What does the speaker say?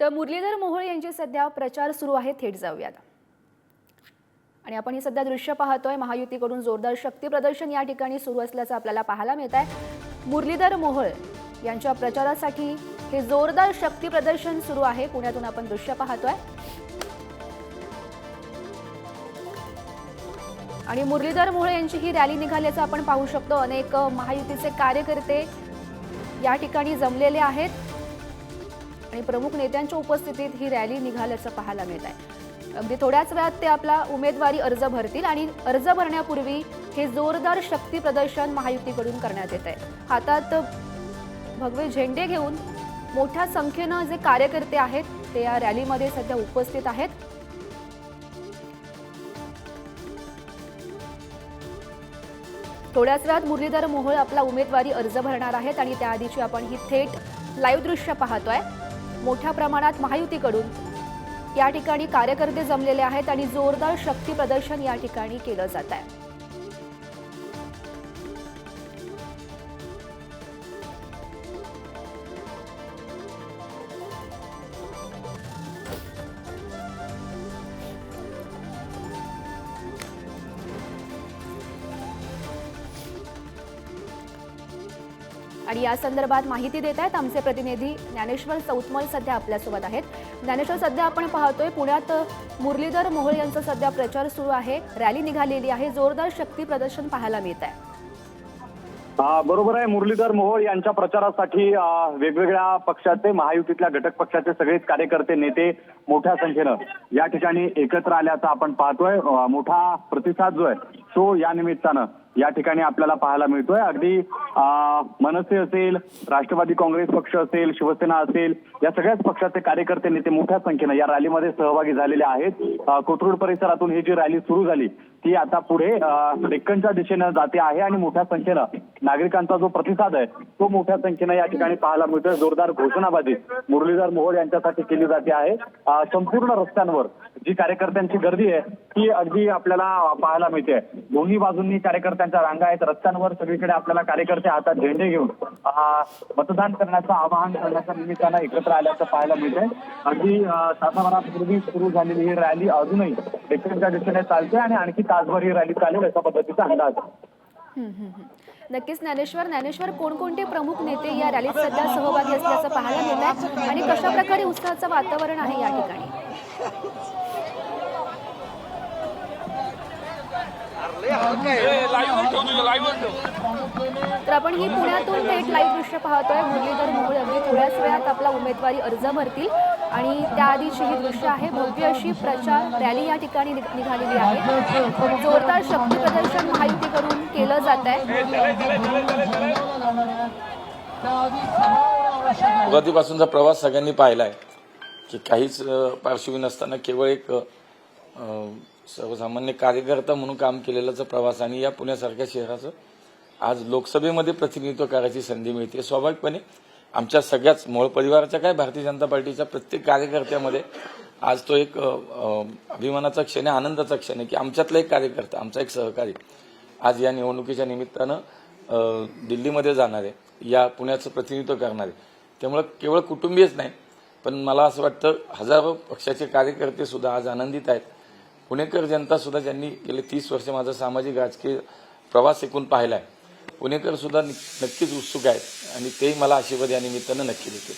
तर मुरलीधर मोहोळ यांची सध्या प्रचार सुरू आहे थेट जाऊयात. आणि आपण हे सध्या दृश्य पाहतोय महायुतीकडून जोरदार शक्ती प्रदर्शन या ठिकाणी सुरू असल्याचं आपल्याला पाहायला मिळत आहे मुरलीधर मोहोळ यांच्या प्रचारासाठी हे जोरदार शक्ती प्रदर्शन सुरू आहे पुण्यातून आपण दृश्य पाहतोय. आणि मुरलीधर मोहोळ यांची ही रॅली निघाल्याचं आपण पाहू शकतो. अनेक महायुतीचे कार्यकर्ते या ठिकाणी जमलेले आहेत. आणि प्रमुख नेत्यांच्या उपस्थितीत ही रॅली निघाल्याचं पाहायला मिळत आहे. अगदी थोड्याच वेळात ते आपला उमेदवारी अर्ज भरतील आणि अर्ज भरण्यापूर्वी हे जोरदार शक्ती प्रदर्शन महायुतीकडून करण्यात येत आहे. हातात भगवे झेंडे घेऊन मोठ्या संख्येनं जे कार्यकर्ते आहेत ते या रॅलीमध्ये सध्या उपस्थित आहेत. थोड्याच वेळात मुरलीधर मोहोळ आपला उमेदवारी अर्ज भरणार आहेत आणि त्याआधीची आपण ही थेट लाईव्ह दृश्य पाहतोय. मोठ्या प्रमाणात महायुतीकडून. या ठिकाणी कार्यकर्ते जमलेले आहेत आणि जोरदार शक्ती प्रदर्शन या ठिकाणी केलं जात आहे. आणि या संदर्भात माहिती देत आहेत आमचे प्रतिनिधी ज्ञानेश्वर चौतमल सध्या आपल्यासोबत आहेत. ज्ञानेश्वर सध्या आपण पाहतोय पुण्यात मुरलीधर मोहोळ यांचा सध्या प्रचार सुरू आहे. रॅली निघालेली आहे. जोरदार शक्ती प्रदर्शन पाहायला मिळत आहे. बरोबर आहे. मुरलीधर मोहोळ यांच्या प्रचारासाठी वेगवेगळ्या पक्षाचे महायुतीतल्या घटक पक्षाचे सगळेच कार्यकर्ते नेते मोठ्या संख्येनं या ठिकाणी एकत्र आल्याचं आपण पाहतोय. मोठा प्रतिसाद जो आहे तो या निमित्तानं या ठिकाणी आपल्याला पाहायला मिळतोय. अगदी मनसे असेल राष्ट्रवादी काँग्रेस पक्ष असेल शिवसेना असेल या सगळ्याच पक्षाचे कार्यकर्ते नेते मोठ्या संख्येनं या रॅलीमध्ये सहभागी झालेले आहेत. कोथरूड परिसरातून ही जी रॅली सुरू झाली ती आता पुढे डेक्कनच्या दिशेनं जाते आहे आणि मोठ्या संख्येनं नागरिकांचा जो प्रतिसाद आहे तो मोठ्या संख्येनं या ठिकाणी पाहायला मिळतोय. जोरदार घोषणाबाजी मुरलीधर मोहोळ यांच्यासाठी केली जाते आहे. संपूर्ण रस्त्यांवर जी कार्यकर्त्यांची गर्दी आहे ती अगदी आपल्याला पाहायला मिळते. दोन्ही बाजूंनी कार्यकर्त्यांच्या रांगा आहेत. रस्त्यांवर सगळीकडे आपल्याला कार्यकर्ते हातात झेंडे घेऊन मतदान करण्याचं आवाहन करण्याच्या निमित्तानं एकत्र आल्याचं पाहायला मिळतंय. अगदी तासाभरापूर्वी सुरू झालेली ही रॅली अजूनही डेक्कनच्या दिशेने चालते आणि आणखी तासभर ही रॅली चालेल अशा पद्धतीचा अंदाज आहे. हम्म, हम्म, हम्म. नक्कीच ज्ञानेश्वर ज्ञानेश्वर कोणकोणते प्रमुख नेते या रॅलीत सध्या सहभागी असल्याचं पाहायला मिळत आणि कशा प्रकारे उत्साहाचं वातावरण आहे या ठिकाणी तर आपण ही पुण्यातून थेट लाईव्ह दृश्य पाहतोय. मुरलीधर मोहोळ अगदी थोड्याच वेळात आपला उमेदवारी अर्ज भरतील. आणि त्याआधीची ही दृश्य आहे. भव्य अशी प्रचार रॅली या ठिकाणी निघालेली आहे. जोरदार शक्ती प्रदर्शन महायुतीकडून केलं जात आहे सुरुवातीपासूनचा प्रवास सगळ्यांनी पाहिला आहे की काहीच पार्श्वभूमी नसताना केवळ एक सर्वसामान्य कार्यकर्ता म्हणून काम केलेलाचा प्रवास आणि या पुण्यासारख्या शहराचं आज लोकसभेमध्ये प्रतिनिधित्व करायची संधी मिळते. स्वाभाविकपणे आमच्या सगळ्याच मूळ परिवाराच्या काय भारतीय जनता पार्टीच्या प्रत्येक कार्यकर्त्यामध्ये आज तो एक अभिमानाचा क्षण आहे आनंदाचा क्षण आहे की आमच्यातला एक कार्यकर्ता आमचा एक सहकारी आज या निवडणुकीच्या निमित्तानं दिल्लीमध्ये जाणार आहे या पुण्याचं प्रतिनिधित्व करणार आहे. त्यामुळं केवळ कुटुंबीयच नाही पण मला असं वाटतं हजारो पक्षाचे कार्यकर्ते सुद्धा आज आनंदित आहेत. पुणेकर जनता सुद्धा ज्यांनी गेले तीस वर्ष माझा सामाजिक राजकीय प्रवास एकूण पाहिला आहे पुणेकर सुद्धा नक्कीच उत्सुक आहेत आणि तेही मला आशीर्वाद या निमित्तानं नक्की देतील.